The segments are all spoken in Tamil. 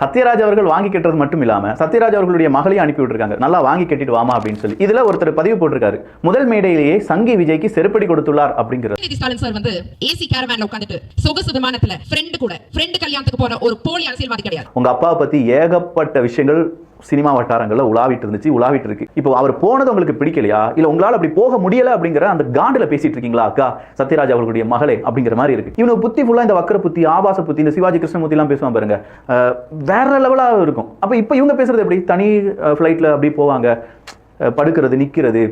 சத்யராஜ் அவர்கள் வாங்கி கட்டுறது மட்டும் இல்லாம சத்யராஜ் அவர்களுடைய மகளையும் அனுப்பி விட்டுருக்காங்க. நல்லா வாங்கி கட்டிட்டு வாமா அப்படின்னு சொல்லி. இதுல ஒருத்தர் பதிவு போட்டிருக்காரு. முதல் மேடையிலேயே சங்கி விஜய்க்கு செருப்படி கொடுத்துள்ளார் அப்படிங்கிறது. ஸ்டாலின் சார் வந்து ஏசி கேரவேன்ல உட்காந்துட்டு சொகுசு விமானத்துல ஃப்ரெண்டு கூட ஃப்ரெண்டு கல்யாணத்துக்கு போற ஒரு போலி அரசியல்வாதி கிடையாது. உங்க அப்பாவை பத்தி ஏகப்பட்ட விஷயங்கள் சினிமா வட்டாரங்களில் உலாவிட்டு இருந்துச்சு உலாவிட்டு இருக்கு. இப்போ அவர் போனது உங்களுக்கு பிடிக்கலையா? இல்லை உங்களால் அப்படி போக முடியல அப்படிங்கிற அந்த காண்டில் பேசிட்டு இருக்கீங்களா அக்கா? சத்யராஜ் அவர்களுடைய மகளே அப்படிங்கிற மாதிரி இருக்கு. இவனுக்கு புத்தி ஃபுல்லாக இந்த வக்கர புத்தி ஆபாச புத்தி இந்த சிவாஜி கிருஷ்ணமூர்த்திலாம் பேசுவான் பாருங்க. வேற லெவலாக இருக்கும். அப்போ இப்போ இவங்க பேசுறது எப்படி? தனி ஃப்ளைட்டில் அப்படி போவாங்க. படுக்கிறது நிற்கிறது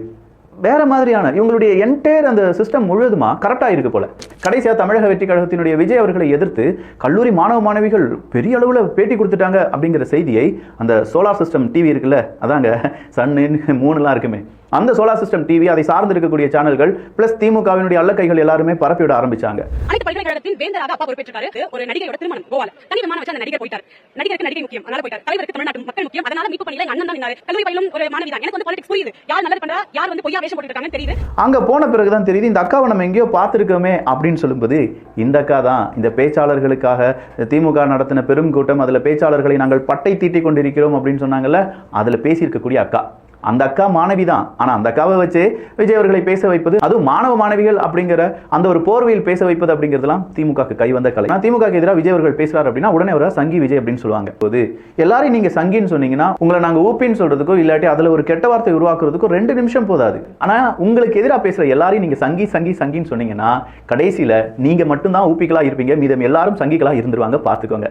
வேற மாதிரியான இவங்களுடைய என்டையர் அந்த சிஸ்டம் முழுவதுமா கரெக்டாக இருக்கு போல. கடைசியாக தமிழக வெற்றி கழகத்தினுடைய விஜய் அவர்களை எதிர்த்து கல்லூரி மாணவ மாணவிகள் பெரிய அளவில் பேட்டி கொடுத்துட்டாங்க அப்படிங்கிற செய்தியை அந்த சோலார் சிஸ்டம் டிவி இருக்குல்ல அதாங்க சன்னு மூணுலாம் இருக்குமே. அந்த சோலார் சிஸ்டம் டிவி அதை சார்ந்து இருக்கக்கூடிய சேனல்கள் பிளஸ் திமுகவினுடைய அல்லக்கைகள் எல்லாருமே பரப்பிவிட ஆரம்பிச்சாங்க. அனைத்து பல்கலைக்கழகத்தின் வேந்தராக அப்பா பொறுப்பேற்றிருக்காரு ஒரு நடிகையோட திருமணம் கோவால. தனி விமானம் வச்சு அந்த நடிகர் போயிட்டார். நடிகருக்கு நடிகை முக்கியம் அதனால போயிட்டார். தலைவருக்கு தமிழ்நாட்டு மக்கள் முக்கியம் அதனால மீட்பு பணியில அண்ணன் தான் கல்லூரி பயிலும் ஒரு மாணவி தான் எனக்கு வந்து பாலிடிக்ஸ் புரியுது. யார் நல்லது பண்றா? யார் வந்து பொய்யா வேஷம் போட்டுட்டு இருக்காங்கன்னு தெரியுது. அங்க போன பிறகுதான் தெரியுது இந்த அக்காவை நம்ம எங்கேயோ பார்த்துருக்கோமே அப்படின்னு சொல்லும்போது இந்த அக்கா தான் இந்த பேச்சாளர்களுக்காக திமுக நடத்தின பெரும் கூட்டம் அதுல பேச்சாளர்களை நாங்கள் பட்டை தீட்டி கொண்டிருக்கிறோம் அப்படின்னு சொன்னாங்கல்ல அதுல பேசியிருக்கக்கூடிய அக்கா. அந்த அக்கா மாணவி தான். ஆனால் அந்த அக்காவை வச்சு விஜய் அவர்களை பேச வைப்பது அதுவும் மாணவ மாணவிகள் அப்படிங்கிற அந்த ஒரு போர்வையில் பேச வைப்பது அப்படிங்கிறதுலாம் திமுக கை வந்த கலை. நான் திமுக எதிராக விஜய் அவர்கள் பேசுறாரு அப்படின்னா உடனே அவரை சங்கி விஜய் அப்படின்னு சொல்லுவாங்க. போது எல்லாரையும் நீங்க சங்கின்னு சொன்னீங்கன்னா உங்களை நாங்கள் ஊப்பின்னு சொல்றதுக்கோ இல்லாட்டி அதில் ஒரு கெட்ட வார்த்தை உருவாக்குறதுக்கோ ரெண்டு நிமிஷம் போதாது. ஆனால் உங்களுக்கு எதிராக பேசுகிற எல்லாரையும் நீங்க சங்கி சங்கி சங்கின்னு சொன்னீங்கன்னா கடைசியில் நீங்க மட்டும்தான் ஊப்பிகளாக இருப்பீங்க. மீதம் எல்லாரும் சங்கிகளாக இருந்துருவாங்க. பார்த்துக்கோங்க.